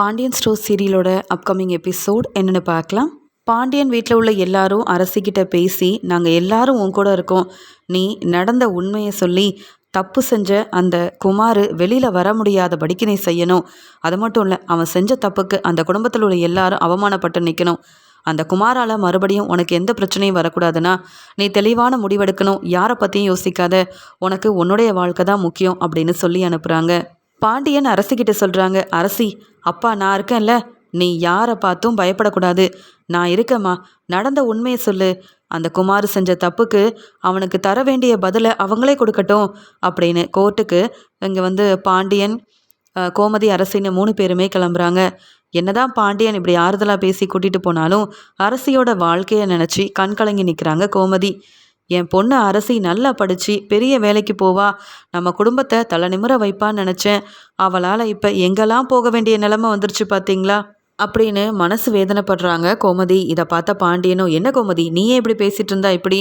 Pandian store சீரியலோட upcoming episode என்னென்னு பார்க்கலாம். பாண்டியன் வீட்டில் உள்ள எல்லாரும் அரசிக்கிட்ட பேசி நாங்கள் எல்லாரும் உன் கூட இருக்கோம். நீ நடந்த உண்மையை சொல்லி தப்பு செஞ்ச அந்த குமார் வெளியில் வர முடியாதபடிக்கு நீ செய்யணும். அது மட்டும் இல்லை அவன் செஞ்ச தப்புக்கு அந்த குடும்பத்தில் உள்ள எல்லாரும் அவமானப்பட்டு நிற்கணும் அந்த குமாரால் மறுபடியும் உனக்கு எந்த பிரச்சனையும் வரக்கூடாதுன்னா நீ தெளிவான முடிவெடுக்கணும். யாரை பற்றியும் யோசிக்காத. உனக்கு உன்னுடைய வாழ்க்கை தான் முக்கியம் அப்படின்னு சொல்லி அனுப்புகிறாங்க பாண்டியன் அரசிக்கிட்ட சொல்கிறாங்க அரசி அப்பா நான் இருக்கேன்ல நீ யாரை பார்த்தும் பயப்படக்கூடாது. நான் இருக்கேம்மா நடந்த உண்மையை சொல்லு. அந்த குமார் செஞ்ச தப்புக்கு அவனுக்கு தர வேண்டிய பதிலை அவங்களே கொடுக்கட்டும் அப்படின்னு கோர்ட்டுக்கு இங்கே வந்து பாண்டியன் கோமதி அரசின்னு மூணு பேருமே கிளம்புறாங்க. என்னதான் பாண்டியன் இப்படி ஆறுதலாக பேசி கூட்டிகிட்டு போனாலும் அரசியோட வாழ்க்கையை நினச்சி கண் கலங்கி நிற்கிறாங்க கோமதி. என் பொண்ணு அரசி நல்லா படித்து பெரிய வேலைக்கு போவா. நம்ம குடும்பத்தை தலை நிமிர வைப்பான்னு நினச்சேன். அவளால் இப்போ எங்கெல்லாம் போக வேண்டிய நிலமை வந்துருச்சு பார்த்தீங்களா அப்படின்னு மனசு வேதனைப்படுறாங்க கோமதி. இதை பார்த்த பாண்டியனும் என்ன கோமதி? நீயே இப்படி பேசிகிட்டு இருந்தா இப்படி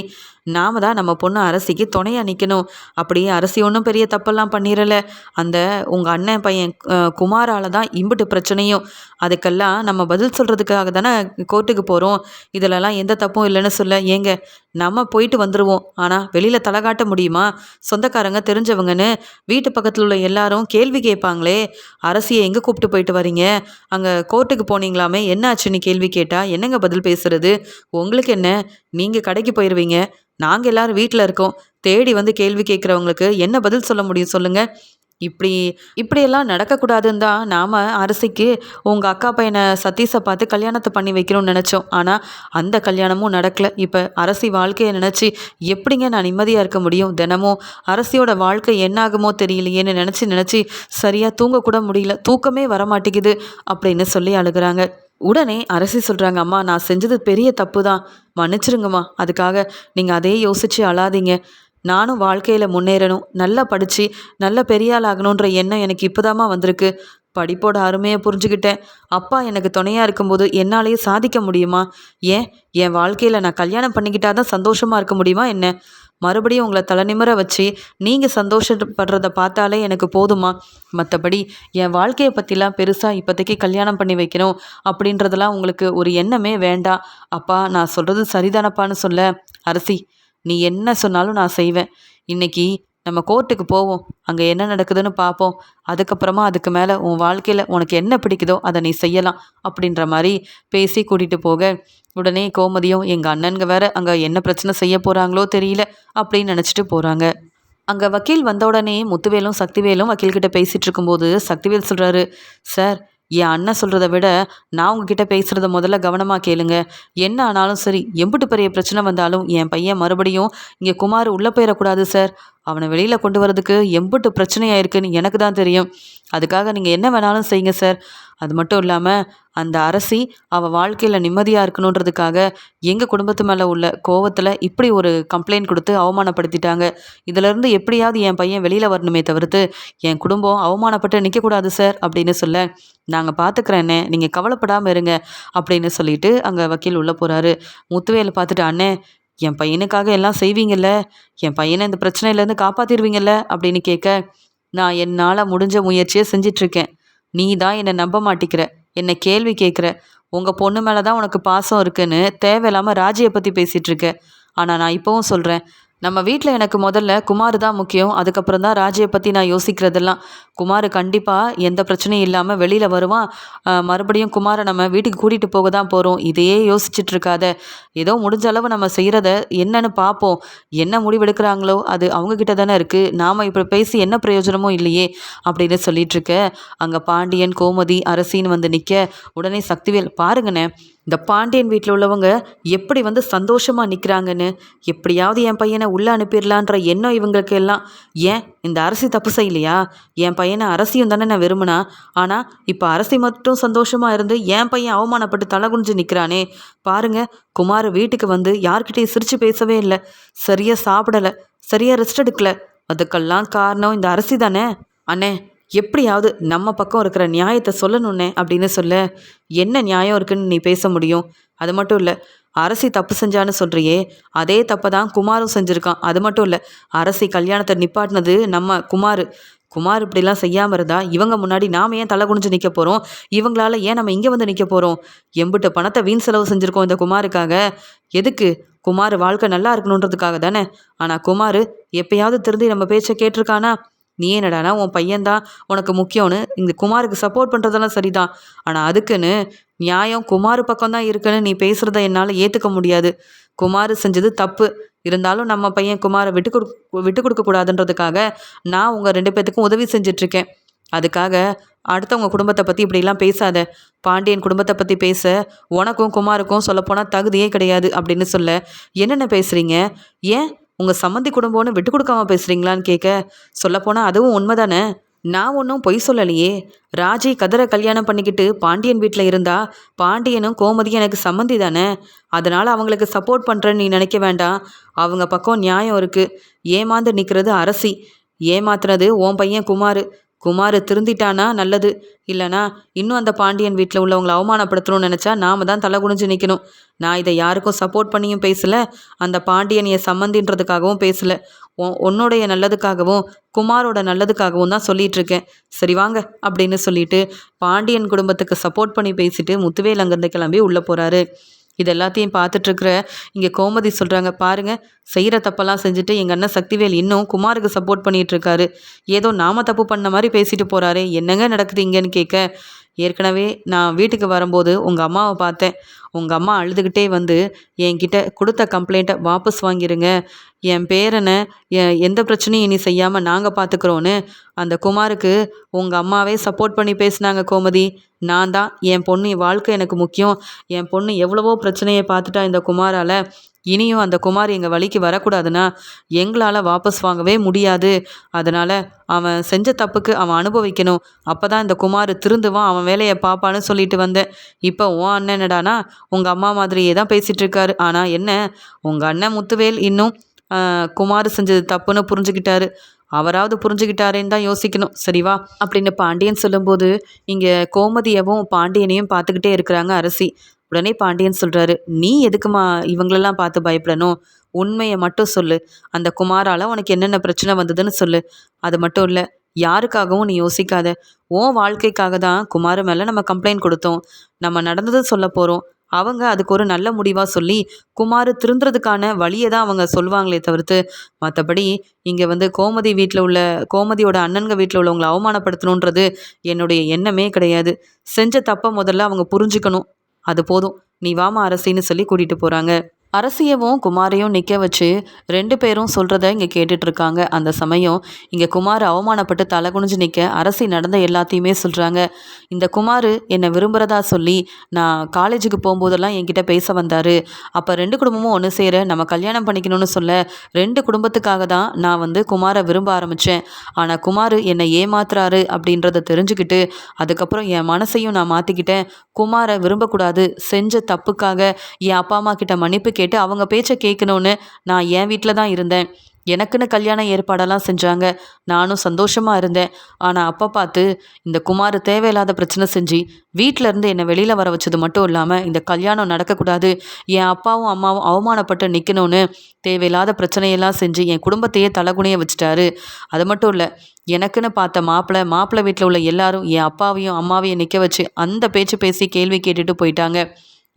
நாம தான் நம்ம பொண்ணு அரசிக்கு துணையாக நிற்கணும் அப்படி அரசி ஒன்றும் பெரிய தப்பெல்லாம் பண்ணிடல அந்த உங்கள் அண்ணன் பையன் குமாரால் குமாரால தான் இம்புட்டு பிரச்சனையும். அதுக்கெல்லாம் நம்ம பதில் சொல்கிறதுக்காக தானே கோர்ட்டுக்கு போகிறோம் இதிலலாம் எந்த தப்பும் இல்லைன்னு சொல்ல. ஏங்க நம்ம போயிட்டு வந்துடுவோம் ஆனால் வெளியில் தலை காட்ட முடியுமா? சொந்தக்காரங்க தெரிஞ்சவங்கன்னு வீட்டு பக்கத்தில் உள்ள எல்லாரும் கேள்வி கேட்பாங்களே. அரசியை எங்கே கூப்பிட்டு போயிட்டு வரீங்க? அங்கே கோர்ட்டுக்கு போனீங்களாமே? என்ன ஆச்சுன்னு கேள்வி கேட்டால் என்னங்க பதில் பேசுறது? உங்களுக்கு என்ன? நீங்கள் கடைக்கு போயிடுவீங்க நாங்கள் எல்லாரும் வீட்டில் இருக்கோம். தேடி வந்து கேள்வி கேட்குறவங்களுக்கு என்ன பதில் சொல்ல முடியும் சொல்லுங்கள் இப்படி இப்படியெல்லாம் நடக்கக்கூடாதுன்னு தான் நாம் அரசிக்கு உங்கள் அக்கா பையனை சதீஷை பார்த்து கல்யாணத்தை பண்ணி வைக்கணும்னு நினச்சோம். ஆனால் அந்த கல்யாணமும் நடக்கலை. இப்போ அரசி வாழ்க்கையை நினச்சி எப்படிங்க நான் நிம்மதியாக இருக்க முடியும்? தினமும் அரசியோட வாழ்க்கை என்னாகுமோ தெரியலையேன்னு நினச்சி நினச்சி சரியாக தூங்கக்கூட முடியல. தூக்கமே வர மாட்டேங்குது அப்படின்னு சொல்லி அழுகுறாங்க. உடனே அரசி சொல்கிறாங்க அம்மா நான் செஞ்சது பெரிய தப்பு தான் மன்னிச்சிருங்கம்மா. அதுக்காக நீங்கள் அதே யோசித்து அழாதீங்க. நானும் வாழ்க்கையில் முன்னேறணும். நல்லா படித்து நல்ல பெரிய ஆகணுன்ற எண்ணம் எனக்கு இப்போதாம்மா வந்திருக்கு. படிப்போட அருமையை புரிஞ்சுக்கிட்டேன். அப்பா எனக்கு துணையாக இருக்கும்போது என்னாலேயே சாதிக்க முடியுமா? ஏன்? என் வாழ்க்கையில் நான் கல்யாணம் பண்ணிக்கிட்டா தான் சந்தோஷமாக இருக்க முடியுமா என்ன? மறுபடியும் உங்களை தலைநிமிர வச்சு நீங்கள் சந்தோஷப்படுறத பார்த்தாலே எனக்கு போதுமா? மற்றபடி என் வாழ்க்கையை பற்றிலாம் பெருசாக இப்போதைக்கு கல்யாணம் பண்ணி வைக்கணும் அப்படின்றதெல்லாம் உங்களுக்கு ஒரு எண்ணமே வேண்டாம். அப்பா நான் சொல்கிறது சரிதானப்பான்னு சொல்ல. அரசி நீ என்ன சொன்னாலும் நான் செய்வேன். இன்னைக்கு நம்ம கோர்ட்டுக்கு போவோம். அங்கே என்ன நடக்குதுன்னு பார்ப்போம். அதுக்கப்புறமா அதுக்கு மேலே உன் வாழ்க்கையில் உனக்கு என்ன பிடிக்குதோ அதை நீ செய்யலாம் அப்படின்ற மாதிரி பேசி கூட்டிகிட்டு போக. உடனே கோமதியும் எங்கள் அண்ணனுங்க வேற அங்கே என்ன பிரச்சனை செய்ய போகிறாங்களோ தெரியல அப்படின்னு நினச்சிட்டு போகிறாங்க அங்கே வக்கீல் வந்த உடனே முத்துவேலும் சக்திவேலும் வக்கீல்கிட்ட பேசிகிட்டு இருக்கும்போது சக்திவேல் சொல்கிறாரு சார் என் அண்ணன் சொல்கிறத விட நான் உங்ககிட்ட பேசுகிறத முதல்ல கவனமாக கேளுங்க. என்ன ஆனாலும் சரி எம்பிட்டு பெரிய பிரச்சனை வந்தாலும் என் பையன் மறுபடியும் இங்கே குமார் உள்ளே போயிடக்கூடாது சார். அவனை வெளியில் கொண்டு வரதுக்கு எம்பிட்டு பிரச்சனையாக இருக்குன்னு எனக்கு தான் தெரியும். அதுக்காக நீங்கள் என்ன வேணாலும் செய்யுங்க சார். அது மட்டும் இல்லாமல் அந்த அரசி அவள் வாழ்க்கையில் நிம்மதியாக இருக்கணுன்றதுக்காக எங்கள் குடும்பத்து மேலே உள்ள கோவத்தில் இப்படி ஒரு கம்ப்ளைண்ட் கொடுத்து அவமானப்படுத்திட்டாங்க. இதிலேருந்து எப்படியாவது என் பையன் வெளியில் வரணுமே தவிர்த்து என் குடும்பம் அவமானப்பட்டு நிற்கக்கூடாது சார் அப்படின்னு சொல்ல நாங்கள் பார்த்துக்குறேண்ணே நீங்கள் கவலைப்படாமல் இருங்க அப்படின்னு சொல்லிட்டு அங்கே வக்கீல் உள்ளே போகிறாரு முத்துவேலை பார்த்துட்டு அண்ணே என் பையனுக்காக எல்லாம் செய்வீங்கல்ல? என் பையனை இந்த பிரச்சனையிலேருந்து காப்பாற்றிடுவீங்கல்ல அப்படின்னு கேட்க நான் என்னால் முடிஞ்ச முயற்சியை செஞ்சிட்ருக்கேன். நீ தான் என்னை நம்ப மாட்டிக்கிற. என்னை கேள்வி கேட்குற. உங்கள் பொண்ணு மேலே தான் உனக்கு பாசம் இருக்குன்னு தேவையில்லாமல் ராஜியை பற்றி பேசிகிட்ருக்க ஆனால் நான் இப்போவும் சொல்கிறேன் நம்ம வீட்டில் எனக்கு முதல்ல குமார் தான் முக்கியம். அதுக்கப்புறம் தான் ராஜையை பற்றி நான் யோசிக்கிறதெல்லாம். குமார் கண்டிப்பாக எந்த பிரச்சனையும் இல்லாமல் வெளியில் வருவான். மறுபடியும் குமாரை நம்ம வீட்டுக்கு கூட்டிகிட்டு போக தான் போகிறோம் இதையே யோசிச்சுட்டு இருக்காத. ஏதோ முடிஞ்ச அளவு நம்ம செய்கிறத என்னன்னு பார்ப்போம் என்ன முடிவெடுக்கிறாங்களோ அது அவங்கக்கிட்ட தானே இருக்குது நாம் இப்போ பேசி என்ன பிரயோஜனமும் இல்லையே அப்படின்னு சொல்லிட்டு இருக்க. அங்கே பாண்டியன் கோமதி அரசின்னு வந்து நிற்க உடனே சக்திவேல் பாருங்கண்ணே. இந்த பாண்டியன் வீட்டில் உள்ளவங்க எப்படி வந்து சந்தோஷமாக நிற்கிறாங்கன்னு எப்படியாவது என் பையனை உள்ளே அனுப்பிடலான்ற எண்ணம் இவங்களுக்கு எல்லாம். ஏன்? இந்த அரசி தப்பு செய்யலையா? என் பையனை அரசியும் தானே நான் விரும்பினா? ஆனால் இப்போ அரசி மட்டும் சந்தோஷமாக இருந்து என் பையன் அவமானப்பட்டு தலை குனிஞ்சு நிற்கிறானே பாருங்க குமார் வீட்டுக்கு வந்து யார்கிட்டையும் சிரித்து பேசவே இல்லை. சரியாக சாப்பிடலை. சரியாக ரெஸ்ட் எடுக்கல. அதுக்கெல்லாம் காரணம் இந்த அரசி தானே? அண்ணே எப்படியாவது நம்ம பக்கம் இருக்கிற நியாயத்தை சொல்லணுன்னே அப்படின்னு சொல்ல என்ன நியாயம் இருக்குன்னு நீ பேச முடியும்? அது மட்டும் இல்லை அரசி தப்பு செஞ்சான்னு சொல்கிறியே அதே தப்பை தான் குமாரும் செஞ்சுருக்கான். அது மட்டும் இல்லை அரசி கல்யாணத்தை நிப்பாட்டினது நம்ம குமார். குமார் இப்படிலாம் செய்யாமல் இருந்தா இவங்க முன்னாடி நாம் ஏன் தலை குனிஞ்சு நிற்க போகிறோம் இவங்களால ஏன் நம்ம இங்கே வந்து நிற்க போகிறோம் எம்பிட்ட பணத்தை வீண் செலவு செஞ்சுருக்கோம் இந்த குமாருக்காக. எதுக்கு? குமார் வாழ்க்கை நல்லா இருக்கணுன்றதுக்காக தானே. ஆனால் குமார் எப்பயாவது திருந்தி நம்ம பேச்சை கேட்டிருக்கானா? நீ என்னடானா உன் பையன்தான் உனக்கு முக்கியம்னு இந்த குமாருக்கு சப்போர்ட் பண்ணுறதெல்லாம் சரிதான். ஆனால் அதுக்குன்னு நியாயம் குமார் பக்கம் தான் இருக்குன்னு நீ பேசுகிறத என்னால் ஏற்றுக்க முடியாது. குமார் செஞ்சது தப்பு. இருந்தாலும் நம்ம பையன் குமாரை விட்டு கொடு விட்டு கொடுக்கக்கூடாதுன்றதுக்காக நான் உங்கள் ரெண்டு பேர்த்துக்கும் உதவி செஞ்சிட்ருக்கேன். அதுக்காக அடுத்தவங்க குடும்பத்தை பற்றி இப்படிலாம் பேசாத. பாண்டியன் குடும்பத்தை பற்றி பேச உனக்கும் குமாருக்கும் சொல்லப்போனால் தகுதியே கிடையாது அப்படின்னு சொல்ல. என்னென்ன பேசுகிறீங்க ஏன் உங்கள் சம்மந்தி குடும்பம்னு விட்டு கொடுக்காம பேசுகிறீங்களான்னு கேட்க சொல்லப்போனால் அதுவும் உண்மைதானே? நான் ஒன்றும் பொய் சொல்லலையே. ராஜி கதரை கல்யாணம் பண்ணிக்கிட்டு பாண்டியன் வீட்டில் இருந்தா பாண்டியனும் கோமதியும் எனக்கு சம்மந்தி தானே? அதனால் அவங்களுக்கு சப்போர்ட் பண்ணுறேன்னு நீ நினைக்க வேண்டாம். அவங்க பக்கம் நியாயம் இருக்குது ஏமாந்து நிற்கிறது அரசி. ஏமாத்துறது உன் பையன் குமார். குமார் திருந்திட்டானா? நல்லது. இல்லைனா இன்னும் அந்த பாண்டியன் வீட்டில் உள்ளவங்களை அவமானப்படுத்தணும்னு நினச்சா நாம தான் தலை குனிஞ்சு நிற்கணும் நான் இதை யாருக்கும் சப்போர்ட் பண்ணியும் பேசலை. அந்த பாண்டியன் என் சம்மந்தின்றதுக்காகவும் பேசலை. உன்னுடைய நல்லதுக்காகவும் குமாரோட நல்லதுக்காகவும் தான் சொல்லிட்டு இருக்கேன் சரி வாங்க அப்படின்னு சொல்லிட்டு பாண்டியன் குடும்பத்துக்கு சப்போர்ட் பண்ணி பேசிட்டு முத்துவேல் அங்கேருந்து கிளம்பி உள்ளே போகிறாரு இது எல்லாத்தையும் பார்த்துட்ருக்குற இங்கே கோமதி சொல்கிறாங்க பாருங்கள் செய்கிற தப்பெல்லாம் செஞ்சுட்டு எங்கள் அண்ணன் சக்திவேல் இன்னும் குமாருக்கு சப்போர்ட் பண்ணிகிட்ருக்காரு ஏதோ நாம தப்பு பண்ண மாதிரி பேசிட்டு போகிறாரு என்னங்க நடக்குது இங்கேன்னு கேட்க ஏற்கனவே நான் வீட்டுக்கு வரும்போது உங்கள் அம்மாவை பார்த்தேன். உங்கள் அம்மா அழுதுகிட்டே வந்து என்கிட்ட கொடுத்த கம்ப்ளைண்ட்டை வாபஸ் வாங்கிருங்க என் பேரனை எந்த பிரச்சனையும் இனி செய்யாமல் நாங்கள் பார்த்துக்குறோன்னு அந்த குமாருக்கு உங்கள் அம்மாவே சப்போர்ட் பண்ணி பேசினாங்க கோமதி. நான் தான் என் பொண்ணு வாழ்க்கை எனக்கு முக்கியம். என் பொண்ணு எவ்வளவோ பிரச்சனையை பார்த்துட்டா இந்த குமாரால். இனியும் அந்த குமார் எங்கள் வழிக்கு வரக்கூடாதுன்னா எங்களால் வாபஸ் வாங்கவே முடியாது. அதனால் அவன் செஞ்ச தப்புக்கு அவன் அனுபவிக்கணும். அப்போ தான் இந்த குமார் திருந்துவான் அவன் வேலையை பார்ப்பான்னு சொல்லிட்டு வந்தேன். இப்போ உன் அண்ணன் என்னடானா உங்கள் அம்மா மாதிரியே தான் பேசிகிட்ருக்காரு ஆனால் என்ன உங்கள் அண்ணன் முத்துவேல் இன்னும் குமார் செஞ்சது தப்புன்னு புரிஞ்சுக்கிட்டாரு. அவராவது புரிஞ்சுக்கிட்டாரேன்னு தான் யோசிக்கணும். சரிவா அப்படின்னு பாண்டியன் சொல்லும்போது இங்கே கோமதியவும் பாண்டியனையும் பார்த்துக்கிட்டே இருக்கிறாங்க அரசி. உடனே பாண்டியன் சொல்கிறாரு நீ எதுக்குமா இவங்களெல்லாம் பார்த்து பயப்படணும்? உண்மையை மட்டும் சொல்லு. அந்த குமாரால் உனக்கு என்னென்ன பிரச்சனை வந்ததுன்னு சொல்லு. அது மட்டும் இல்லை யாருக்காகவும் நீ யோசிக்காத. உன் வாழ்க்கைக்காக தான் குமார் மேலே நம்ம கம்ப்ளைண்ட் கொடுத்தோம். நம்ம நடந்தது சொல்ல போகிறோம் அவங்க அதுக்கு ஒரு நல்ல முடிவாக சொல்லி குமார் திருந்துறதுக்கான வழியை தான் அவங்க சொல்லுவாங்களே தவிர்த்து மற்றபடி இங்கே வந்து கோமதி வீட்டில் உள்ள கோமதியோட அண்ணன்க வீட்டில் உள்ளவங்களை அவமானப்படுத்தணுன்றது என்னுடைய எண்ணமே கிடையாது. செஞ்ச தப்பை முதல்ல அவங்க புரிஞ்சுக்கணும். அது போதும். நீ வாமா அரசின்னு சொல்லி கூட்டிகிட்டு போகிறாங்க அரசியவும் குமாரையும் நிற்க வச்சு ரெண்டு பேரும் சொல்கிறத இங்கே கேட்டுட்ருக்காங்க அந்த சமயம் இங்கே குமார் அவமானப்பட்டு தலை குனிஞ்சு நிற்க அரசி நடந்த எல்லாத்தையுமே சொல்கிறாங்க இந்த குமார் என்னை விரும்புகிறதா சொல்லி நான் காலேஜுக்கு போகும்போதெல்லாம் என்கிட்ட பேச வந்தார். அப்போ ரெண்டு குடும்பமும் ஒன்று சேர நம்ம கல்யாணம் பண்ணிக்கணும்னு சொல்ல ரெண்டு குடும்பத்துக்காக தான் நான் வந்து குமாரை விரும்ப ஆரம்பித்தேன் ஆனால் குமார் என்னை ஏமாத்துறாரு அப்படின்றத தெரிஞ்சுக்கிட்டு அதுக்கப்புறம் என் மனசையும் நான் மாற்றிக்கிட்டேன் குமாரை விரும்பக்கூடாது செஞ்ச தப்புக்காக என் அப்பா அம்மா கிட்ட மன்னிப்பு கேட்டு அவங்க பேச்சை கேட்கணுன்னு நான் என் வீட்டில் தான் இருந்தேன். எனக்குன்னு கல்யாண ஏற்பாடெல்லாம் செஞ்சாங்க. நானும் சந்தோஷமாக இருந்தேன். ஆனால் அப்போ பார்த்து இந்த குமார் தேவையில்லாத பிரச்சனை செஞ்சு வீட்டிலேருந்து என்னை வெளியில் வர வச்சது மட்டும் இல்லாமல் இந்த கல்யாணம் நடக்கக்கூடாது என் அப்பாவும் அம்மாவும் அவமானப்பட்டு நிற்கணும்னு தேவையில்லாத பிரச்சனையெல்லாம் செஞ்சு என் குடும்பத்தையே தலகுணைய வச்சுட்டாரு. அது மட்டும் இல்லை எனக்குன்னு பார்த்த மாப்பிள்ளை மாப்பிள்ளை வீட்டில் உள்ள எல்லாரும் என் அப்பாவையும் அம்மாவையும் நிற்க வச்சு அந்த பேச்சு பேசி கேள்வி கேட்டுட்டு போயிட்டாங்க.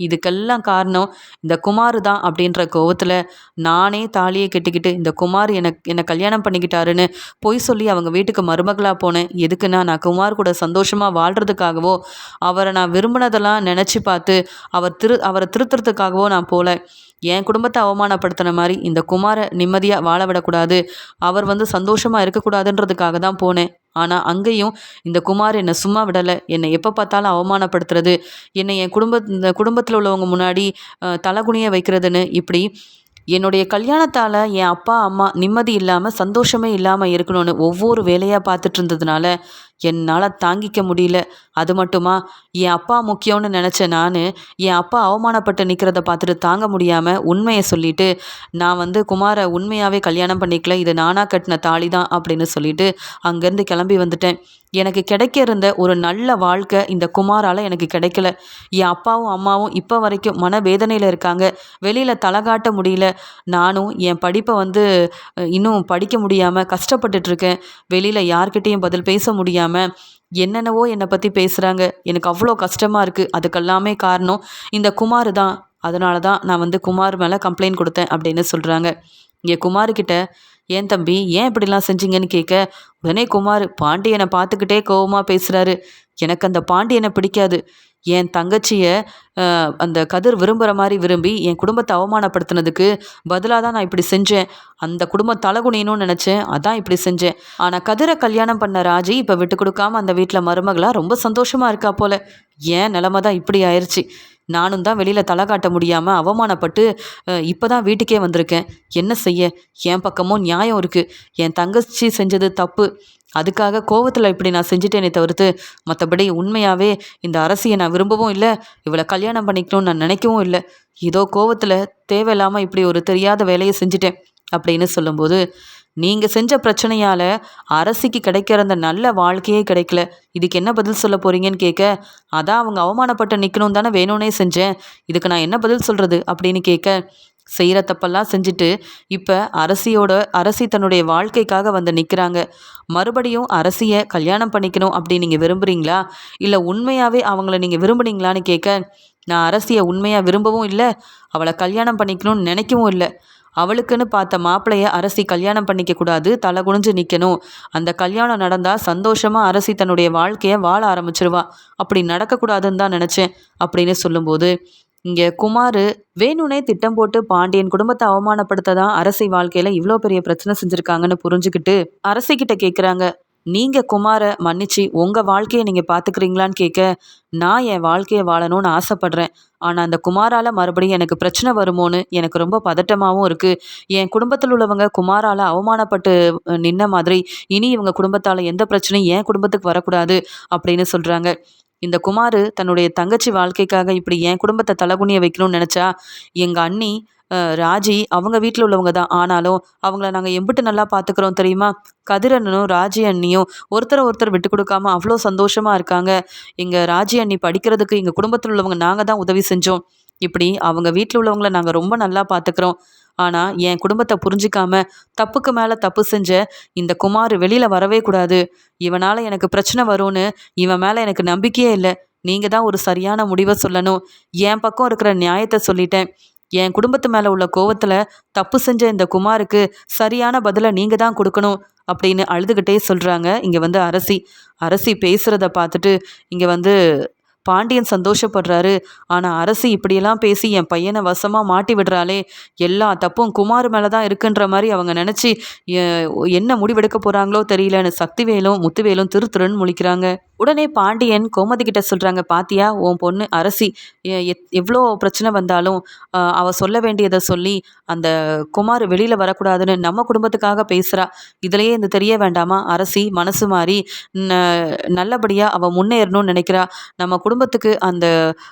இதுக்கெல்லாம் காரணம் இந்த குமார் தான் அப்படின்ற கோவத்தில் நானே தாலியை கட்டிக்கிட்டு இந்த குமார் எனக்கு என்னை கல்யாணம் பண்ணிக்கிட்டாருன்னு பொய் சொல்லி அவங்க வீட்டுக்கு மருமகளாக போனேன். எதுக்குன்னா நான் குமார் கூட சந்தோஷமாக வாழ்கிறதுக்காகவோ அவரை நான் விரும்பினதெல்லாம் நினச்சி பார்த்து அவர் திரு அவரை திருத்துறதுக்காகவோ நான் போகல என் குடும்பத்தை அவமானப்படுத்தின மாதிரி இந்த குமாரை நிம்மதியாக வாழ விடக்கூடாது. அவர் வந்து சந்தோஷமாக இருக்கக்கூடாதுன்றதுக்காக தான் போனேன். ஆனால் அங்கேயும் இந்த குமார் என்னை சும்மா விடலை. என்னை எப்போ பார்த்தாலும் அவமானப்படுத்துறது. என்னை என் குடும்ப இந்த குடும்பத்தில் உள்ளவங்க முன்னாடி தலைகுனிய வைக்கிறதுன்னு இப்படி என்னுடைய கல்யாணத்தால் என் அப்பா அம்மா நிம்மதி இல்லாமல் சந்தோஷமே இல்லாமல் இருக்கணும்னு ஒவ்வொரு வேலையாக பார்த்துட்டு இருந்ததுனால என்னால் தாங்கிக்க முடியல. அது மட்டுமா? என் அப்பா முக்கியம்னு நினச்ச நான் என் அப்பா அவமானப்பட்டு நிற்கிறத பார்த்துட்டு தாங்க முடியாமல் உண்மையை சொல்லிட்டு நான் வந்து குமாரை உண்மையாகவே கல்யாணம் பண்ணிக்கல இது நானாக கட்டின தாலி தான் அப்படின்னு சொல்லிட்டு அங்கேருந்து கிளம்பி வந்துட்டேன். எனக்கு கிடைக்க இருந்த ஒரு நல்ல வாழ்க்கை இந்த குமாரால் எனக்கு கிடைக்கல. என் அப்பாவும் அம்மாவும் இப்போ வரைக்கும் மனவேதனையில் இருக்காங்க. வெளியில் தலை காட்ட முடியல. நானும் என் படிப்பை வந்து இன்னும் படிக்க முடியாமல் கஷ்டப்பட்டுட்ருக்கேன் வெளியில் யார்கிட்டேயும் பதில் பேச முடியாமல் என்னென்னவோ என்னை பற்றி பேசுகிறாங்க எனக்கு அவ்வளோ கஷ்டமாக இருக்குது அதுக்கெல்லாமே காரணம் இந்த குமார் தான். அதனால தான் நான் வந்து குமார் மேலே கம்ப்ளைண்ட் கொடுத்தேன் அப்படின்னு சொல்கிறாங்க இங்கே குமார்கிட்ட ஏன் தம்பி ஏன் இப்படிலாம் செஞ்சீங்கன்னு கேட்க உடனே குமார் பாண்டியனை பார்த்துக்கிட்டே கோவமாக பேசுகிறாரு எனக்கு அந்த பாண்டியனை பிடிக்காது. என் தங்கச்சியை அந்த கதிர் விரும்புகிற மாதிரி விரும்பி என் குடும்பத்தை அவமானப்படுத்தினதுக்கு பதிலாக தான் நான் இப்படி செஞ்சேன். அந்த குடும்பம் தலகுனியணும்னு நினச்சேன். அதான் இப்படி செஞ்சேன். ஆனால் கதிரை கல்யாணம் பண்ண ராஜி இப்போ விட்டு கொடுக்காம அந்த வீட்டில் மருமகளாக ரொம்ப சந்தோஷமாக இருக்கா போல. ஏன் நிலமை தான் இப்படி ஆயிடுச்சு நானும் தான் வெளியில் தலை காட்ட முடியாமல் அவமானப்பட்டு இப்போ தான் வீட்டுக்கே வந்திருக்கேன். என்ன செய்ய? என் பக்கமும் நியாயம் இருக்குது என் தங்கச்சி செஞ்சது தப்பு. அதுக்காக கோவத்தில் இப்படி நான் செஞ்சுட்டேனே தவிர்த்து மற்றபடி உண்மையாகவே இந்த அரசியை நான் விரும்பவும் இல்லை. இவளை கல்யாணம் பண்ணிக்கணும்னு நான் நினைக்கவும் இல்லை. ஏதோ கோவத்தில் தேவையில்லாமல் இப்படி ஒரு தெரியாத வேலையை செஞ்சுட்டேன் அப்படின்னு சொல்லும்போது நீங்கள் செஞ்ச பிரச்சனையால் அரசிக்கு கிடைக்கிற அந்த நல்ல வாழ்க்கையே கிடைக்கல. இதுக்கு என்ன பதில் சொல்ல போகிறீங்கன்னு கேட்க அதான் அவங்க அவமானப்பட்டு நிற்கணும் தானே வேணும்னே செஞ்சேன். இதுக்கு நான் என்ன பதில் சொல்கிறது அப்படின்னு கேட்க செய்கிற தப்பெல்லாம் செஞ்சுட்டு இப்போ அரசியோட அரசி தன்னுடைய வாழ்க்கைக்காக வந்து நிற்கிறாங்க மறுபடியும் அரசியை கல்யாணம் பண்ணிக்கணும் அப்படின்னு நீங்கள் விரும்புகிறீங்களா இல்லை உண்மையாகவே அவங்கள நீங்கள் விரும்புனீங்களான்னு கேட்க நான் அரசியை உண்மையாக விரும்பவும் இல்லை. அவளை கல்யாணம் பண்ணிக்கணும்னு நினைக்கவும் இல்லை. அவளுக்குன்னு பார்த்த மாப்பிளைய அரசி கல்யாணம் பண்ணிக்க கூடாது தலை குனிஞ்சு நிற்கணும் அந்த கல்யாணம் நடந்தால் சந்தோஷமாக அரசி தன்னுடைய வாழ்க்கையை வாழ ஆரம்பிச்சிருவா. அப்படி நடக்கக்கூடாதுன்னு தான் நினச்சேன் அப்படின்னு சொல்லும்போது இங்கே குமார் வேணுனே திட்டம் போட்டு பாண்டியன் குடும்பத்தை அவமானப்படுத்த தான் அரசி வாழ்க்கையில் இவ்வளோ பெரிய பிரச்சனை செஞ்சுருக்காங்கன்னு புரிஞ்சுக்கிட்டு அரசிக்கிட்ட கேட்குறாங்க நீங்கள் குமாரை மன்னிச்சு உங்கள் வாழ்க்கையை நீங்கள் பார்த்துக்கிறீங்களான்னு கேட்க நான் என் வாழ்க்கையை வாழணும்னு ஆசைப்பட்றேன். ஆனால் அந்த குமாரால் மறுபடியும் எனக்கு பிரச்சனை வருமோன்னு எனக்கு ரொம்ப பதட்டமாகவும் இருக்குது என் குடும்பத்தில் உள்ளவங்க குமாரால் அவமானப்பட்டு நின்ன மாதிரி இனி இவங்க குடும்பத்தால் எந்த பிரச்சனையும் என் குடும்பத்துக்கு வரக்கூடாது அப்படின்னு சொல்கிறாங்க இந்த குமார் தன்னுடைய தங்கச்சி வாழ்க்கைக்காக இப்படி என் குடும்பத்தை தலகுனிய வைக்கணும்னு நினச்சா எங்கள் அண்ணி ராஜி அவங்க வீட்டில் உள்ளவங்க தான். ஆனாலும் அவங்கள நாங்கள் எம்பிட்டு நல்லா பார்த்துக்குறோம் தெரியுமா? கதிரண்ணனும் ராஜி அண்ணியும் ஒருத்தரை ஒருத்தர் விட்டு கொடுக்காம அவ்வளோ சந்தோஷமாக இருக்காங்க. எங்கள் ராஜி அண்ணி படிக்கிறதுக்கு எங்கள் குடும்பத்தில் உள்ளவங்க நாங்கள் தான் உதவி செஞ்சோம். இப்படி அவங்க வீட்டில் உள்ளவங்கள நாங்கள் ரொம்ப நல்லா பார்த்துக்குறோம் ஆனால் என் குடும்பத்தை புரிஞ்சிக்காம தப்புக்கு மேலே தப்பு செஞ்ச இந்த குமார் வெளியில் வரவே கூடாது. இவனால் எனக்கு பிரச்சனை வரும்னு இவன் மேலே எனக்கு நம்பிக்கையே இல்லை. நீங்கள் தான் ஒரு சரியான முடிவை சொல்லணும். என் பக்கம் இருக்கிற நியாயத்தை சொல்லிட்டேன். என் குடும்பத்து மேலே உள்ள கோவத்தில் தப்பு செஞ்ச இந்த குமாருக்கு சரியான பதிலை நீங்கள் தான் கொடுக்கணும் அப்படின்னு அழுதுகிட்டே சொல்கிறாங்க இங்கே வந்து அரசி. அரசி பேசுகிறத பார்த்துட்டு இங்கே வந்து பாண்டியன் சந்தோஷப்படுறாரு. ஆனால் அரசி இப்படியெல்லாம் பேசி என் பையனை வசமாக மாட்டி விடுறாளே. எல்லா தப்பும் குமார் மேலே தான் இருக்குன்ற மாதிரி அவங்க நினச்சி என்ன முடிவெடுக்க போகிறாங்களோ தெரியலன்னு சக்திவேலும் முத்துவேலும் திரு திருன்னு முழிக்கிறாங்க. உடனே பாண்டியன் கோமதி கிட்ட சொல்கிறாங்க பாத்தியா உன் பொண்ணு அரசி எவ்வளோ பிரச்சனை வந்தாலும் அவள் சொல்ல வேண்டியதை சொல்லி அந்த குமார் வெளியில் வரக்கூடாதுன்னு நம்ம குடும்பத்துக்காக பேசுகிறா இதுலேயே இந்த தெரிய வேண்டாமா? அரசி மனசு மாறி நல்லபடியாக அவள் முன்னேறணும்னு நினைக்கிறா. நம்ம குடும்பத்துக்கு அந்த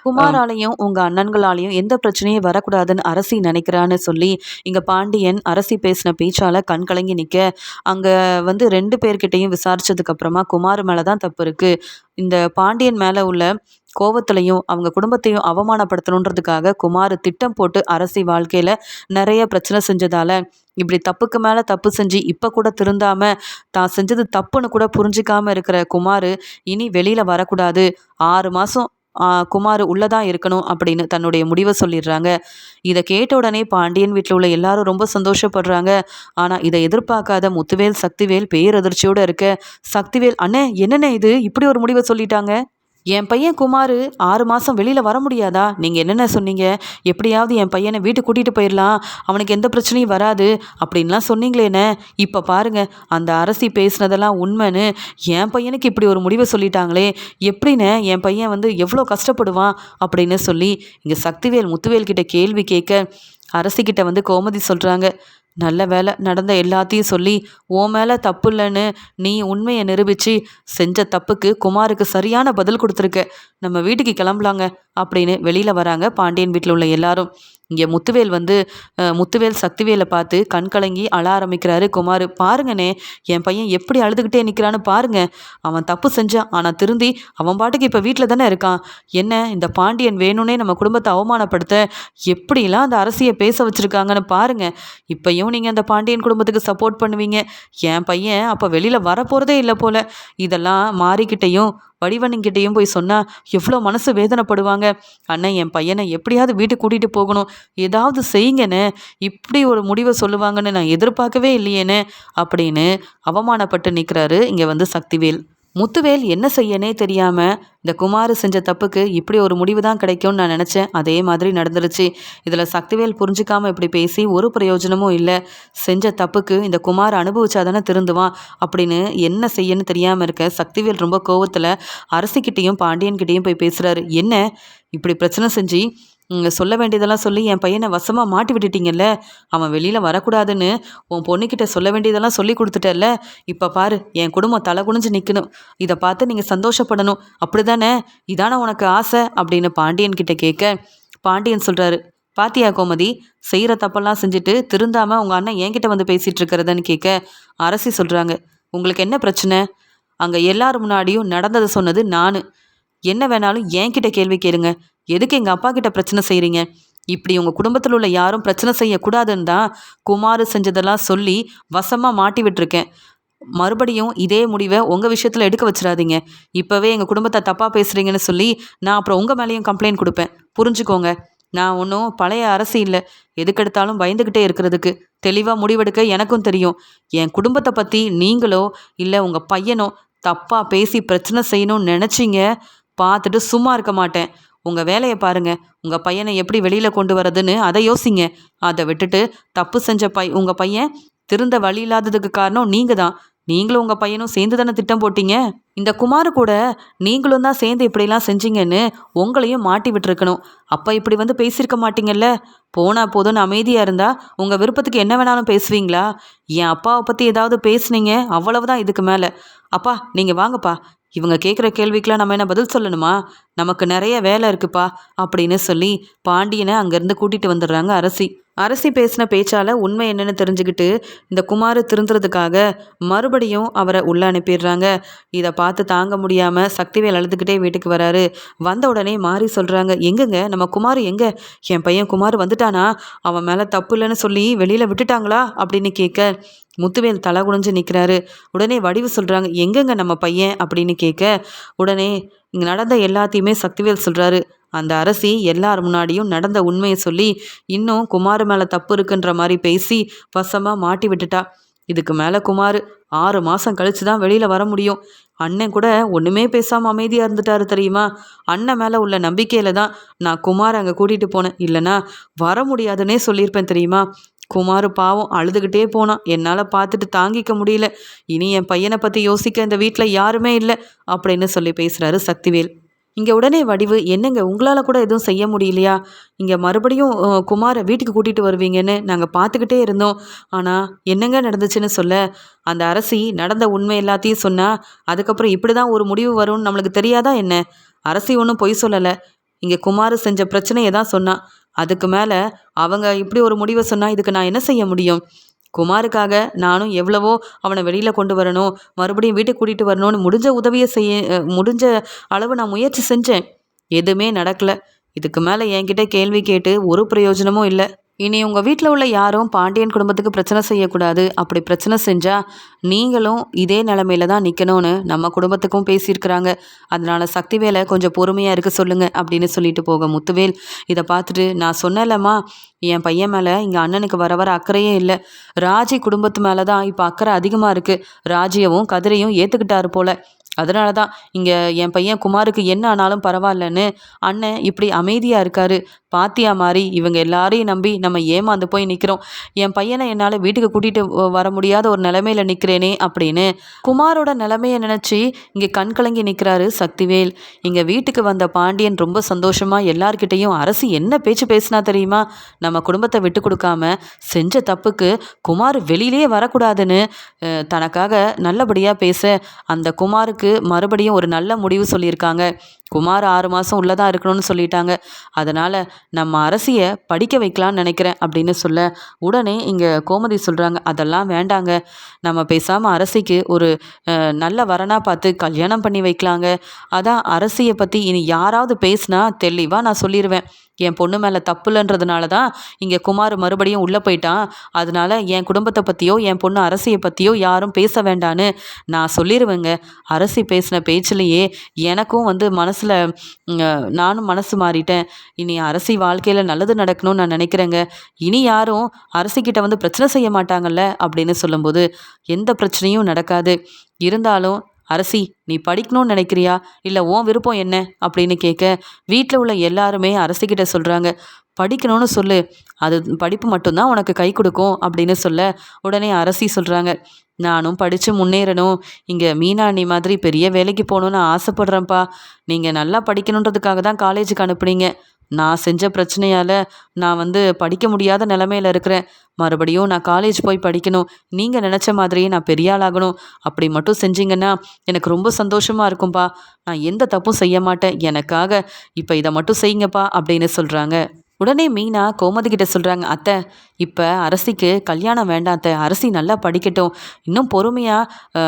குமாராலையும் உங்கள் அண்ணன்களாலையும் எந்த பிரச்சனையும் வரக்கூடாதுன்னு அரசி நினைக்கிறான்னு சொல்லி இங்கே பாண்டியன் அரசி பேசின பேச்சால் கண் கலங்கி நிற்க அங்கே வந்து ரெண்டு பேர்கிட்டையும் விசாரிச்சதுக்கப்புறமா குமார் மேலே தான் தப்பு இருக்குது இந்த பாண்டியன் மேலே உள்ள கோவத்துலையும் அவங்க குடும்பத்தையும் அவமானப்படுத்தணுன்றதுக்காக குமார் திட்டம் போட்டு அரசி வாழ்க்கையில் நிறைய பிரச்சனை செஞ்சதால் இப்படி தப்புக்கு மேலே தப்பு செஞ்சு இப்போ கூட திருந்தாமல் தான் செஞ்சது தப்புன்னு கூட புரிஞ்சிக்காமல் இருக்கிற குமார் இனி வெளியில் வரக்கூடாது. ஆறு மாதம் குமார் உள்ளதான் இருக்கணும் அப்படின்னு தன்னுடைய முடிவை சொல்லிடுறாங்க. இதை கேட்ட உடனே பாண்டியன் வீட்டில் உள்ள எல்லாரும் ரொம்ப சந்தோஷப்படுறாங்க. ஆனால் இதை எதிர்பார்க்காத முத்துவேல் சக்திவேல் பேரதிர்ச்சியோடு இருக்க. சக்திவேல் அண்ணே என்னென்ன இது? இப்படி ஒரு முடிவை சொல்லிட்டாங்க? என் பையன் குமார் ஆறு மாதம் வெளியில் வர முடியாதா? நீங்கள் என்னென்ன சொன்னீங்க? எப்படியாவது என் பையனை வீட்டுக்கு கூட்டிகிட்டு போயிடலாம் அவனுக்கு எந்த பிரச்சனையும் வராது. அப்படின்லாம் சொன்னீங்களேண்ணே இப்போ பாருங்கள் அந்த அரசி பேசுனதெல்லாம் உண்மைன்னு என் பையனுக்கு இப்படி ஒரு முடிவை சொல்லிட்டாங்களே. எப்படின்னு என் பையன் வந்து எவ்வளோ கஷ்டப்படுவான் அப்படின்னு சொல்லி இங்கே சக்திவேல் முத்துவேல் கிட்ட கேள்வி கேட்க அரசிக்கிட்ட வந்து கோமதி சொல்கிறாங்க நல்ல வேலை நடந்த எல்லாத்தையும் சொல்லி உன் மேலே தப்பு இல்லைன்னு நீ உண்மையை நிரூபித்து செஞ்ச தப்புக்கு குமாருக்கு சரியான பதில் கொடுத்துருக்க. நம்ம வீட்டுக்கு கிளம்பலாங்க அப்படின்னு வெளியில் வராங்க பாண்டியன் வீட்டில் உள்ள எல்லாரும். இங்கே முத்துவேல் வந்து முத்துவேல் சக்திவேலை பார்த்து கண் கலங்கி அழ ஆரம்பிக்கிறாரு. குமார் பாருங்கண்ணே என் பையன் எப்படி அழுதுகிட்டே நிற்கிறான்னு பாருங்க. அவன் தப்பு செஞ்சான் ஆனால் திருந்தி அவன் பாட்டுக்கு இப்போ வீட்டில் தானே இருக்கான். என்ன இந்த பாண்டியன் வேணும்னே நம்ம குடும்பத்தை அவமானப்படுத்த எப்படிலாம் அந்த அரசியை பேச வச்சுருக்காங்கன்னு பாருங்க. இப்பையும் நீங்கள் அந்த பாண்டியன் குடும்பத்துக்கு சப்போர்ட் பண்ணுவீங்க. என் பையன் அப்போ வெளியில் வரப்போகிறதே இல்லை போல. இதெல்லாம் மாறிக்கிட்டையும் வடிவனுங்கிட்டையும் போய் சொன்னால் எவ்வளோ மனசு வேதனைப்படுவாங்க? அண்ணன் என் பையனை எப்படியாவது வீட்டுக்கு கூட்டிகிட்டு போகணும். ஏதாவது செய்யுங்கண்ணே. இப்படி ஒரு முடிவை சொல்லுவாங்கன்னு நான் எதிர்பார்க்கவே இல்லையேன்னு அப்படின்னு அவமானப்பட்டு நிற்கிறாரு இங்கே வந்து சக்திவேல். முத்துவேல் என்ன செய்யனே தெரியாமல் இந்த குமார் செஞ்ச தப்புக்கு இப்படி ஒரு முடிவு தான் கிடைக்கும்னு நான் நினச்சேன். அதே மாதிரி நடந்துருச்சு. இதில் சக்திவேல் புரிஞ்சுக்காம இப்படி பேசி ஒரு பிரயோஜனமும் இல்லை. செஞ்ச தப்புக்கு இந்த குமார் அனுபவிச்சா தானே திருந்துவான். அப்படின்னு என்ன செய்யன்னு தெரியாமல் இருக்க சக்திவேல் ரொம்ப கோவத்தில் அரசிக்கிட்டேயும் பாண்டியன்கிட்டேயும் போய் பேசுகிறாரு என்ன? இப்படி பிரச்சனை செஞ்சு சொல்ல வேண்டியதெல்லாம் சொல்லி என் பையனை வசமாக மாட்டி விட்டுட்டீங்கல்ல? அவன் வெளியில் வரக்கூடாதுன்னு உன் பொண்ணுக்கிட்ட சொல்ல வேண்டியதெல்லாம் சொல்லி கொடுத்துட்டல்ல? இப்போ பாரு என் குடும்பம் தலை குனிஞ்சு நிற்கணும் இதை பார்த்து நீங்கள் சந்தோஷப்படணும். அப்படி தானே இதானே உனக்கு ஆசை? அப்படின்னு பாண்டியன் கிட்டே கேட்க பாண்டியன் சொல்கிறாரு பாத்தியா கோமதி செய்கிற தப்பெல்லாம் செஞ்சுட்டு திருந்தாமல் உங்கள் அண்ணன் என்கிட்ட வந்து பேசிகிட்டு இருக்கிறதன்னு கேட்க அரசி சொல்கிறாங்க உங்களுக்கு என்ன பிரச்சனை? அங்கே எல்லார் முன்னாடியும் நடந்ததை சொன்னது நான். என்ன வேணாலும் என்கிட்ட கேள்வி கேளுங்க. எதுக்கு எங்கள் அப்பா கிட்ட பிரச்சனை செய்கிறீங்க இப்படி உங்கள் குடும்பத்தில் உள்ள யாரும் பிரச்சனை செய்யக்கூடாதுன்னு தான் குமார் செஞ்சதெல்லாம் சொல்லி வசமாக மாட்டி விட்டுருக்கேன். மறுபடியும் இதே முடிவை உங்கள் விஷயத்தில் எடுக்க வச்சிடாதீங்க. இப்போவே எங்கள் குடும்பத்தை தப்பாக பேசுகிறீங்கன்னு சொல்லி நான் அப்புறம் உங்கள் மேலேயும் கம்ப்ளைண்ட் கொடுப்பேன். புரிஞ்சுக்கோங்க. நான் ஒன்றும் பழைய அரசு இல்லை. எதுக்கெடுத்தாலும் பயந்துக்கிட்டே இருக்கிறதுக்கு. தெளிவாக முடிவெடுக்க எனக்கும் தெரியும். என் குடும்பத்தை பற்றி நீங்களோ இல்லை உங்கள் பையனோ தப்பாக பேசி பிரச்சனை செய்யணும்னு நினச்சிங்க பார்த்துட்டு சும்மா இருக்க மாட்டேன். உங்கள் வேலையை பாருங்கள் உங்கள் பையனை எப்படி வெளியில் கொண்டு வரதுன்னு அதை யோசிங்க. அதை விட்டுட்டு தப்பு செஞ்ச பை உங்கள் பையன் திருந்த வழி இல்லாததுக்கு காரணம் நீங்கள் தான். நீங்களும் உங்கள் பையனும் சேர்ந்து தானே திட்டம் போட்டீங்க? இந்த குமார் கூட நீங்களும் தான் சேர்ந்து இப்படிலாம் செஞ்சீங்கன்னு உங்களையும் மாட்டி விட்டுருக்கணும். அப்போ இப்படி வந்து பேசியிருக்க மாட்டீங்கல்ல? போனா போதும்னு அமைதியாக இருந்தால் உங்கள் விருப்பத்துக்கு என்ன வேணாலும் பேசுவீங்களா? என் அப்பாவை பற்றி ஏதாவது பேசுனீங்க அவ்வளவுதான் இதுக்கு மேலே. அப்பா நீங்கள் வாங்கப்பா. இவங்க கேட்குற கேள்விக்கெலாம் நம்ம என்ன பதில் சொல்லணுமா? நமக்கு நிறைய வேலை இருக்குப்பா அப்படின்னு சொல்லி பாண்டியனை அங்கேருந்து கூட்டிகிட்டு வந்துடுறாங்க அரசி. அரசி பேசின பேச்சால் உண்மை என்னன்னு தெரிஞ்சுக்கிட்டு இந்த குமார் திருந்துறதுக்காக மறுபடியும் அவரை உள்ளே அனுப்பிடுறாங்க. இதை பார்த்து தாங்க முடியாமல் சக்திவேல் அழுதுகிட்டே வீட்டுக்கு வராரு. வந்த உடனே மாறி சொல்கிறாங்க எங்கங்க? நம்ம குமார் எங்க? என் பையன் குமார் வந்துட்டானா? அவன் மேலே தப்பு இல்லைன்னு சொல்லி வெளியில் விட்டுட்டாங்களா? அப்படின்னு கேட்க முத்துவேல் தலை குனிஞ்சு நிற்கிறாரு உடனே வடிவு சொல்கிறாங்க எங்கெங்க நம்ம பையன்? அப்படின்னு கேட்க உடனே இங்கே நடந்த எல்லாத்தையுமே சக்திவேல் சொல்கிறாரு அந்த அரசி எல்லார் முன்னாடியும் நடந்த உண்மையை சொல்லி இன்னும் குமார் மேலே தப்பு இருக்குன்ற மாதிரி பேசி வசமாக மாட்டி விட்டுட்டா. இதுக்கு மேலே குமார் ஆறு மாதம் கழிச்சு தான் வெளியில் வர முடியும். அண்ணன் கூட ஒன்றுமே பேசாமல் அமைதியாக இருந்துட்டாரு தெரியுமா? அண்ணன் மேலே உள்ள நம்பிக்கையில் தான் நான் குமார் அங்கே கூட்டிகிட்டு போனேன். இல்லைன்னா வர முடியாதுன்னே சொல்லியிருப்பேன் தெரியுமா? குமார் பாவம் அழுதுகிட்டே போனான் என்னால் பார்த்துட்டு தாங்கிக்க முடியல. இனி என் பையனை பற்றி யோசிக்க இந்த வீட்டில் யாருமே இல்லை. அப்படின்னு சொல்லி பேசுகிறாரு சக்திவேல். இங்கே உடனே வடிவு என்னங்க உங்களால் கூட எதுவும் செய்ய முடியலையா? இங்கே மறுபடியும் குமாரை வீட்டுக்கு கூட்டிகிட்டு வருவீங்கன்னு நாங்கள் பார்த்துக்கிட்டே இருந்தோம். ஆனால் என்னங்க நடந்துச்சுன்னு சொல்ல? அந்த அரசி நடந்த உண்மை எல்லாத்தையும் சொன்னால் அதுக்கப்புறம் இப்படி தான் ஒரு முடிவு வரும்னு நம்மளுக்கு தெரியாதா என்ன? அரசி ஒன்றும் பொய் சொல்லலை. இங்கே குமார் செஞ்ச பிரச்சனையை தான் சொன்னான் அதுக்கு மேலே அவங்க இப்படி ஒரு முடிவை சொன்னால் இதுக்கு நான் என்ன செய்ய முடியும்? குமாருக்காக நானும் எவ்வளவோ அவனை வெளியில் கொண்டு வரணும் மறுபடியும் வீட்டுக்கு கூட்டிகிட்டு வரணும்னு முடிஞ்ச உதவியை செய்ய முடிஞ்ச அளவு நான் முயற்சி செஞ்சேன். எதுவுமே நடக்கல. இதுக்கு மேலே என்கிட்ட கேள்வி கேட்டு ஒரு பிரயோஜனமும் இல்லை. இனி உங்கள் வீட்டில் உள்ள யாரும் பாண்டியன் குடும்பத்துக்கு பிரச்சனை செய்யக்கூடாது. அப்படி பிரச்சனை செஞ்சால் நீங்களும் இதே நிலமையில தான் நிற்கணும்னு நம்ம குடும்பத்துக்கும் பேசியிருக்கிறாங்க. சக்தி சக்திவேலை கொஞ்சம் பொறுமையாக இருக்க சொல்லுங்க அப்படின்னு சொல்லிட்டு போக முத்துவேல். இதை பார்த்துட்டு நான் சொன்னேன்லம்மா என் பையன் மேலே இங்கே அண்ணனுக்கு வர வர அக்கறையே இல்லை. ராஜி குடும்பத்து மேலே தான் இப்போ அக்கறை அதிகமாக இருக்குது ராஜியவும் கதிரையும் ஏற்றுக்கிட்டாரு போல. அதனால தான் இங்கே என் பையன் குமாருக்கு என்ன ஆனாலும் பரவாயில்லன்னு அண்ணன் இப்படி அமைதியாக இருக்காரு. பாத்தியா மாதிரி இவங்க எல்லாரையும் நம்பி நம்ம ஏமாந்து போய் நிற்கிறோம் என் பையனை என்னால் வீட்டுக்கு கூட்டிகிட்டு வர முடியாத ஒரு நிலைமையில் நிற்கிறேனே அப்படின்னு குமாரோட நிலைமையை நினச்சி இங்கே கண் கலங்கி நிற்கிறாரு சக்திவேல். இங்கே வீட்டுக்கு வந்த பாண்டியன் ரொம்ப சந்தோஷமாக எல்லார்கிட்டையும் அரசு என்ன பேச்சு பேசினா தெரியுமா? நம்ம குடும்பத்தை விட்டு கொடுக்காம செஞ்ச தப்புக்கு குமார் வெளியிலே வரக்கூடாதுன்னு தனக்காக நல்லபடியாக பேச அந்த குமாருக்கு மறுபடியும் ஒரு நல்ல முடிவு சொல்லியிருக்காங்க. குமார் ஆறு மாதம் உள்ளே தான் இருக்கணும்னு சொல்லிட்டாங்க. அதனால் நம்ம அரசியை படிக்க வைக்கலான்னு நினைக்கிறேன் அப்படின்னு சொல்ல உடனே இங்கே கோமதி சொல்கிறாங்க அதெல்லாம் வேண்டாங்க. நம்ம பேசாமல் அரசிக்கு ஒரு நல்ல வரனாக பார்த்து கல்யாணம் பண்ணி வைக்கலாங்க. அதான் அரசியை பற்றி இனி யாராவது பேசினா தெளிவாக நான் சொல்லிடுவேன் என் பொண்ணு மேலே தப்புலன்றதுனால தான் இங்கே குமார் மறுபடியும் உள்ளே போயிட்டான். அதனால என் குடும்பத்தை பற்றியோ என் பொண்ணு அரசியை பற்றியோ யாரும் பேச வேண்டான்னு நான் சொல்லிடுவேங்க அரசி பேசின பேச்சிலேயே எனக்கும் வந்து மனசில் நானும் மனசு மாறிட்டேன். இனி அரசி வாழ்க்கையில் நல்லது நடக்கணும்னு நான் நினைக்கிறேங்க. இனி யாரும் அரசிக்கிட்ட வந்து பிரச்சனை செய்ய மாட்டாங்கல்ல அப்படின்னு சொல்லும்போது எந்த பிரச்சனையும் நடக்காது. இருந்தாலும் அரசி நீ படிக்கணும்னு நினைக்கிறியா? இல்லை உன் விருப்பம் என்ன? அப்படின்னு கேட்க வீட்டில் உள்ள எல்லாருமே அரசிக்கிட்ட சொல்கிறாங்க படிக்கணும்னு சொல்லு. அது படிப்பு மட்டும்தான் உனக்கு கை கொடுக்கும் அப்படின்னு சொல்ல உடனே அரசி சொல்கிறாங்க நானும் படித்து முன்னேறணும். இங்கே மீனாணி மாதிரி பெரிய வேலைக்கு போகணுன்னு ஆசைப்பட்றேன்ப்பா. நீங்கள் நல்லா படிக்கணுன்றதுக்காக தான் காலேஜுக்கு அனுப்புனீங்க. நான் செஞ்ச பிரச்சனையால் நான் வந்து படிக்க முடியாத நிலமையில இருக்கிறேன். மறுபடியும் நான் காலேஜ் போய் படிக்கணும். நீங்கள் நினச்ச மாதிரியே நான் பெரிய ஆளாகணும். அப்படி மட்டும் செஞ்சீங்கன்னா எனக்கு ரொம்ப சந்தோஷமாக இருக்கும்பா. நான் எந்த தப்பும் செய்ய மாட்டேன். எனக்காக இப்போ இதை மட்டும் செய்யுங்கப்பா அப்படின்னு சொல்கிறாங்க உடனே மீனா கோமதி கிட்ட சொல்கிறாங்க அத்தை இப்போ அரசிக்கு கல்யாணம் வேண்டாம் அத்தை. அரசி நல்லா படிக்கட்டும். இன்னும் பொறுமையாக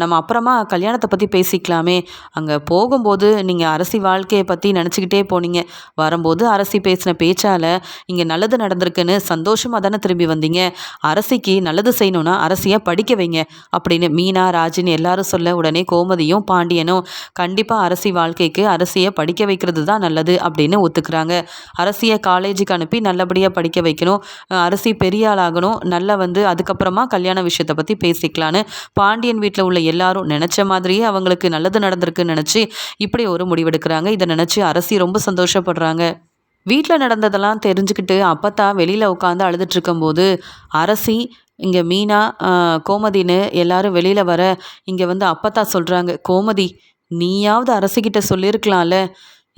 நம்ம அப்புறமா கல்யாணத்தை பற்றி பேசிக்கலாமே. அங்கே போகும்போது நீங்கள் அரசி வாழ்க்கையை பற்றி நினச்சிக்கிட்டே போனீங்க. வரும்போது அரசி பேசின பேச்சால் இங்கே நல்லது நடந்திருக்குன்னு சந்தோஷமாக தானே திரும்பி வந்தீங்க. அரசிக்கு நல்லது செய்யணும்னா அரசியை படிக்க வைங்க அப்படின்னு மீனா ராஜின்னு எல்லாரும் சொல்ல உடனே கோமதியும் பாண்டியனும் கண்டிப்பாக அரசி வாழ்க்கைக்கு அரசியை படிக்க வைக்கிறது தான் நல்லது அப்படின்னு ஒத்துக்கிறாங்க. அரசியை காலேஜுக்கு அனுப்பி நல்லபடியாக படிக்க வைக்கணும். அரசி பெரிய ஆளாகணும். நல்லா வந்து அதுக்கப்புறமா கல்யாண விஷயத்தை பற்றி பேசிக்கலான்னு பாண்டியன் வீட்டில் உள்ள எல்லாரும் நினச்ச மாதிரியே அவங்களுக்கு நல்லது நடந்திருக்குன்னு நினச்சி இப்படி ஒரு முடிவெடுக்கிறாங்க. இதை நினச்சி அரசி ரொம்ப சந்தோஷப்படுறாங்க. வீட்டில் நடந்ததெல்லாம் தெரிஞ்சுக்கிட்டு அப்பத்தா வெளியில் உட்காந்து அழுதுட்ருக்கும்போது அரசி இங்கே மீனா கோமதின்னு எல்லாரும் வெளியில் வர இங்கே வந்து அப்பத்தா சொல்கிறாங்க கோமதி நீயாவது அரசிக்கிட்ட சொல்லியிருக்கலாம்ல.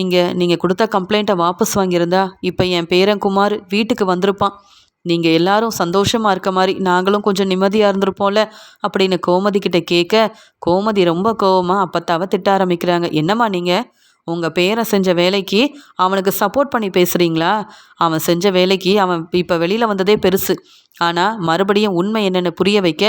இங்கே நீங்கள் கொடுத்த கம்ப்ளைண்ட்டை வாபஸ் வாங்கியிருந்தா இப்போ என் பேரன் வீட்டுக்கு வந்திருப்பான். நீங்கள் எல்லாரும் சந்தோஷமாக இருக்க மாதிரி நாங்களும் கொஞ்சம் நிம்மதியாக இருந்திருப்போம்ல அப்படின்னு கோமதி கிட்ட கேட்க கோமதி ரொம்ப கோவமாக அப்பத்தாவை திட்ட ஆரம்பிக்கிறாங்க. என்னம்மா நீங்கள் உங்கள் பேரை செஞ்ச வேலைக்கு அவனுக்கு சப்போர்ட் பண்ணி பேசுகிறீங்களா அவன் செஞ்ச வேலைக்கு அவன் இப்போ வெளியில் வந்ததே பெருசு. ஆனால் மறுபடியும் உண்மை என்னென்னு புரிய வைக்க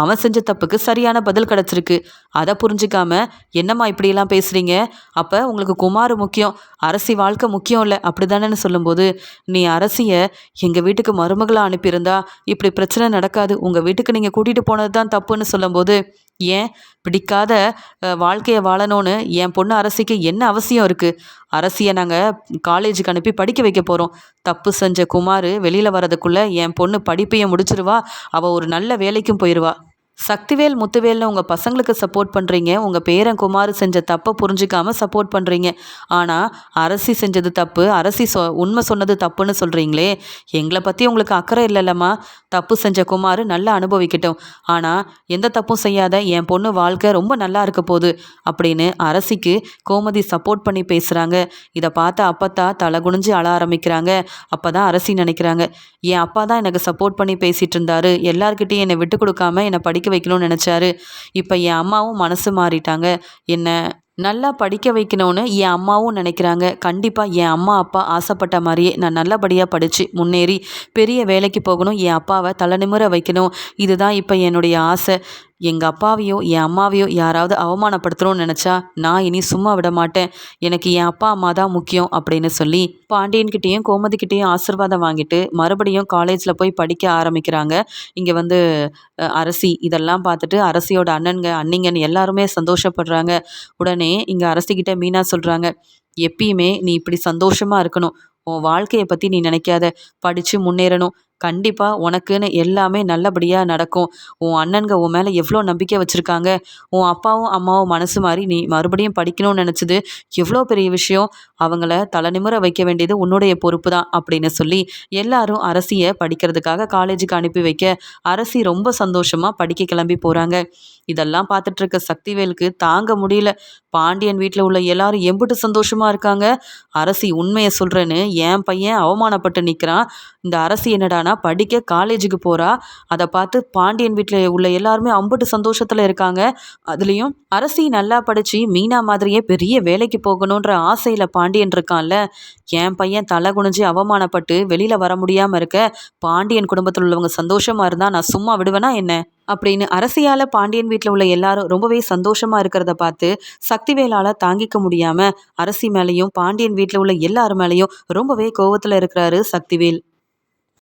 அவன் செஞ்ச தப்புக்கு சரியான பதில் கிடச்சிருக்கு. அதை புரிஞ்சிக்காம என்னம்மா இப்படியெல்லாம் பேசுகிறீங்க அப்போ உங்களுக்கு குமார் முக்கியம் அரசி வாழ்க்கை முக்கியம் இல்லை அப்படி தானேன்னு சொல்லும்போது நீ அரசியை எங்கள் வீட்டுக்கு மருமகளாக அனுப்பியிருந்தா இப்படி பிரச்சனை நடக்காது. உங்கள் வீட்டுக்கு நீங்கள் கூட்டிகிட்டு போனது தான் தப்புன்னு சொல்லும்போது ஏன் பிடிக்காத வாழ்க்கையை வாழணும்னு என் பொண்ணு அரசிக்கு என்ன அவசியம் இருக்குது அரசியை நாங்கள் காலேஜுக்கு அனுப்பி படிக்க வைக்க போகிறோம் தப்பு செஞ்ச குமார் வெளியில் வரதுக்குள்ளே என் பொண்ணு படிப்பையும் முடிச்சிருவா. அவள் ஒரு நல்ல வேலைக்கும் போயிடுவா சக்திவேல் முத்துவேல்னு உங்கள் பசங்களுக்கு சப்போர்ட் பண்ணுறீங்க உங்கள் பேரன் குமார் செஞ்ச தப்பை புரிஞ்சிக்காமல் சப்போர்ட் பண்ணுறீங்க ஆனால் அரசி செஞ்சது தப்பு அரசி சொ உண்மை சொன்னது தப்புன்னு சொல்கிறீங்களே எங்களை பற்றி உங்களுக்கு அக்கறை இல்லைல்லம்மா. தப்பு செஞ்ச குமார் நல்லா அனுபவிக்கட்டும். ஆனால் எந்த தப்பும் செய்யாத என் பொண்ணு வாழ்க்கை ரொம்ப நல்லா இருக்க போகுது அப்படின்னு அரசிக்கு கோமதி சப்போர்ட் பண்ணி பேசுகிறாங்க இதை பார்த்து அப்பத்தா தலை குனிஞ்சு அழ ஆரம்பிக்கிறாங்க. அப்போ தான் அரசி நினைக்கிறாங்க. என் அப்பா தான் எனக்கு சப்போர்ட் பண்ணி பேசிகிட்டு இருந்தாரு. எல்லாருக்கிட்டையும் என்னை விட்டு கொடுக்காம என்னை படிக்க வைக்கணும்னு நினச்சாரு. இப்போ என் அம்மாவும் மனசு மாறிட்டாங்க. என்ன நல்லா படிக்க வைக்கணும்னு என் அம்மாவும் நினைக்கிறாங்க. கண்டிப்பாக என் அம்மா அப்பா ஆசைப்பட்ட மாதிரியே நான் நல்லபடியாக படித்து முன்னேறி பெரிய வேலைக்கு போகணும். என் அப்பாவை தலைநிமிர வைக்கணும். இதுதான் இப்போ என்னுடைய ஆசை. எங்கள் அப்பாவையோ என் அம்மாவையோ யாராவது அவமானப்படுத்தணும்னு நினச்சா நான் இனி சும்மா விட மாட்டேன். எனக்கு என் அப்பா அம்மா தான் முக்கியம் அப்படின்னு சொல்லி பாண்டியன்கிட்டேயும் கோமதிக்கிட்டேயும் ஆசிர்வாதம் வாங்கிட்டு மறுபடியும் காலேஜில் போய் படிக்க ஆரம்பிக்கிறாங்க. இங்கே வந்து அரசி. இதெல்லாம் பார்த்துட்டு அரசியோட அண்ணன்க அண்ணிங்கன்னு எல்லாருமே சந்தோஷப்படுறாங்க. உடனே இங்கே அரசிக்கிட்ட மீனா சொல்கிறாங்க எப்பயுமே நீ இப்படி சந்தோஷமாக இருக்கணும். உன் வாழ்க்கையை பற்றி நீ நினைக்காத. படித்து முன்னேறணும். கண்டிப்பாக உனக்குன்னு எல்லாமே நல்லபடியாக நடக்கும். உன் அண்ணன்க உன் மேலே எவ்வளோ நம்பிக்கை வச்சுருக்காங்க. உன் அப்பாவும் அம்மாவும் மனசு மாதிரி நீ மறுபடியும் படிக்கணும்னு நினச்சது எவ்வளோ பெரிய விஷயம். அவங்கள தலைநிமிர வைக்க வேண்டியது உன்னுடைய பொறுப்பு தான் அப்படின்னு சொல்லி எல்லாரும் அரசியை படிக்கிறதுக்காக காலேஜுக்கு அனுப்பி வைக்க அரசி ரொம்ப சந்தோஷமாக படிக்க கிளம்பி போகிறாங்க இதெல்லாம் பார்த்துட்டு இருக்க சக்திவேலுக்கு தாங்க முடியல. பாண்டியன் வீட்டில் உள்ள எல்லாரும் எம்பிட்டு சந்தோஷமாக இருக்காங்க. அரசி உண்மையை சொல்கிறேன்னு என் பையன் அவமானப்பட்டு நிற்கிறான் இந்த அரசி என்னடானா படிக்க காலேஜுக்கு போகிறா அதை பார்த்து பாண்டியன் வீட்டில் உள்ள எல்லாருமே அம்புட்டு சந்தோஷத்தில் இருக்காங்க. அதுலேயும் அரசி நல்லா படித்து மீனா மாதிரியே பெரிய வேலைக்கு போகணுன்ற ஆசையில் பாண்டியன் இருக்கான்ல. என் பையன் தலை குனிஞ்சு அவமானப்பட்டு வெளியில் வர முடியாமல் இருக்க பாண்டியன் குடும்பத்தில் உள்ளவங்க சந்தோஷமாக இருந்தால் நான் சும்மா விடுவேனா என்ன? அப்படின்னு அரசியால் பாண்டியன் வீட்டில் உள்ள எல்லாரும் ரொம்பவே சந்தோஷமாக இருக்கிறத பார்த்து சக்திவேலால் தாங்கிக்க முடியாமல் அரசி மேலேயும் பாண்டியன் வீட்டில் உள்ள எல்லார் மேலேயும் ரொம்பவே கோவத்தில் இருக்கிறாரு சக்திவேல்.